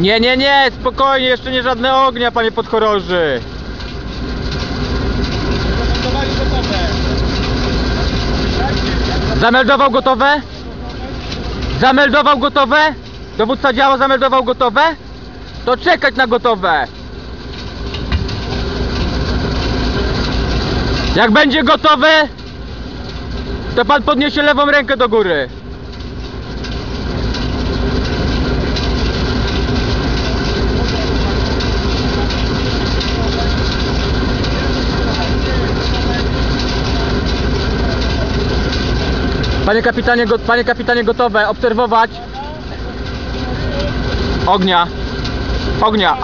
Nie, nie, nie, spokojnie, jeszcze nie żadne ognia, panie podchorąży. Zameldował gotowe? Zameldował gotowe? Dowódca działa zameldował gotowe? To czekać na gotowe. Jak będzie gotowe, to pan podniesie lewą rękę do góry. Panie kapitanie, go, panie kapitanie gotowe, obserwować. Ognia. Ognia.